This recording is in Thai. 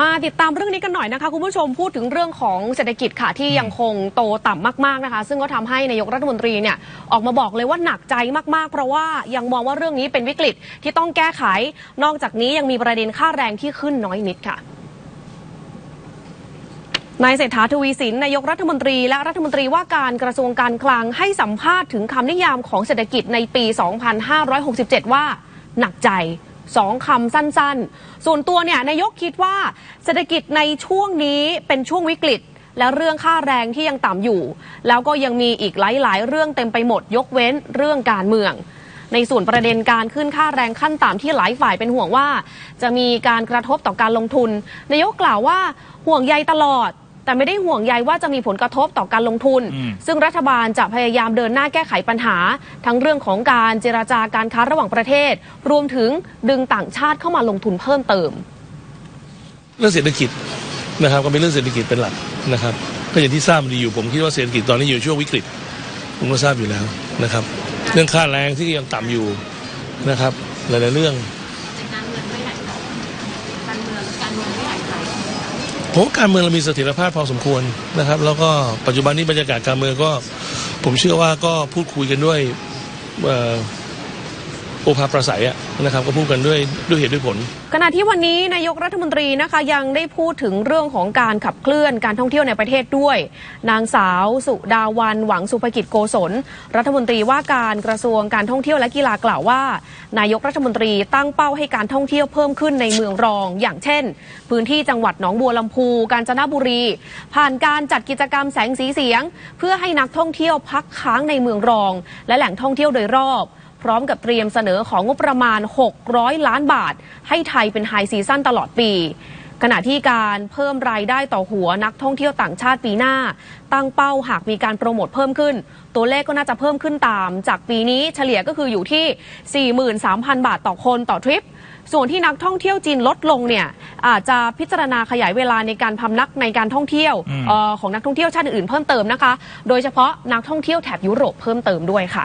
มาติดตามเรื่องนี้กันหน่อยนะคะคุณผู้ชมพูดถึงเรื่องของเศรษฐกิจค่ะที่ยังคงโตต่ำมากๆนะคะ ซึ่งก็ทำให้นายกรัฐมนตรีเนี่ยออกมาบอกเลยว่าหนักใจมากๆ เพราะว่ายังมองว่าเรื่องนี้เป็นวิกฤตที่ต้องแก้ไข นอกจากนี้ยังมีประเด็นค่าแรงที่ขึ้นน้อยนิดค่ะนายเศรษฐาทวีสินนายกรัฐมนตรีและรัฐมนตรีว่าการกระทรวงการคลังให้สัมภาษณ์ถึงคำนิยามของเศรษฐกิจในปี 2567 ว่าหนักใจ สองคำสั้นๆ ส่วนตัวเนี่ยนายกคิดว่าเศรษฐกิจในช่วงนี้เป็นช่วงวิกฤต และเรื่องค่าแรงที่ยังต่ำอยู่ แล้วก็ยังมีอีกหลายๆ เรื่องเต็มไปหมดยกเว้นเรื่องการเมือง ในส่วนประเด็นการขึ้นค่าแรงขั้นต่ำที่หลายฝ่ายเป็นห่วงว่า จะมีการกระทบต่อการลงทุนนายกกล่าวว่าห่วงใยตลอด แต่ไม่ได้ห่วงใยว่าจะมีผลกระทบต่อการลงทุนอืมซึ่งรัฐบาลจะพยายามเดินหน้าแก้ไขปัญหา ทั้งเรื่องของการเจราจาการค้าระหว่างประเทศ รวมถึงดึงต่างชาติเข้ามาลงทุนเพิ่มเติม เรื่องเศรษฐกิจนะครับก็เป็นเรื่องเศรษฐกิจเป็นหลักนะครับก็อย่างที่ทราบดีอยู่ผมคิดว่าเศรษฐกิจตอนนี้อยู่ช่วงวิกฤตผมก็ทราบอยู่แล้วนะครับ เรื่องค่าแรงที่ยังต่ำอยู่นะครับ หลายๆเรื่อง การเมืองไม่ไหลต่อการเมืองการเมืองไม่ไหลไป ผมว่าการเมืองเรามีเสถียรภาพพอสมควรนะครับ แล้วก็ปัจจุบันนี้บรรยากาศการเมืองก็ ผมเชื่อว่าก็พูดคุยกันด้วยเอ่อ โอภาประสัยนะครับก็พูดกันด้วยด้วยเหตุด้วยผล ขณะที่วันนี้นายกรัฐมนตรีนะคะยังได้พูดถึงเรื่องของการขับเคลื่อนการท่องเที่ยวในประเทศด้วย นางสาวสุดาวันหวังสุภกิจโกศล รัฐมนตรีว่าการกระทรวงการท่องเที่ยวและกีฬากล่าวว่า นายกรัฐมนตรีตั้งเป้าให้การท่องเที่ยวเพิ่มขึ้นในเมืองรอง อย่างเช่น พื้นที่จังหวัดหนองบัวลำพู กาญจนบุรี ผ่านการจัดกิจกรรมแสงสีเสียง เพื่อให้นักท่องเที่ยวพักค้างในเมืองรอง และแหล่งท่องเที่ยวโดยรอบ พร้อมกับเตรียมเสนอของงบประมาณ 600 ล้านบาท ให้ไทยเป็นไฮซีซั่นตลอดปี ขณะที่การเพิ่มรายได้ต่อหัวนักท่องเที่ยวต่างชาติปีหน้า ตั้งเป้าหากมีการโปรโมทเพิ่มขึ้น ตัวเลขก็น่าจะเพิ่มขึ้นตาม จากปีนี้เฉลี่ยก็คืออยู่ที่ 43,000 บาทต่อคนต่อทริปส่วนที่นักท่องเที่ยวจีนลดลงเนี่ยอาจจะพิจารณาขยายเวลาในการพำนักในการท่องเที่ยวอืมเออของนักท่องเที่ยวชาติอื่นๆเพิ่มเติมนะคะ โดยเฉพาะนักท่องเที่ยวแถบยุโรปเพิ่มเติมด้วยค่ะ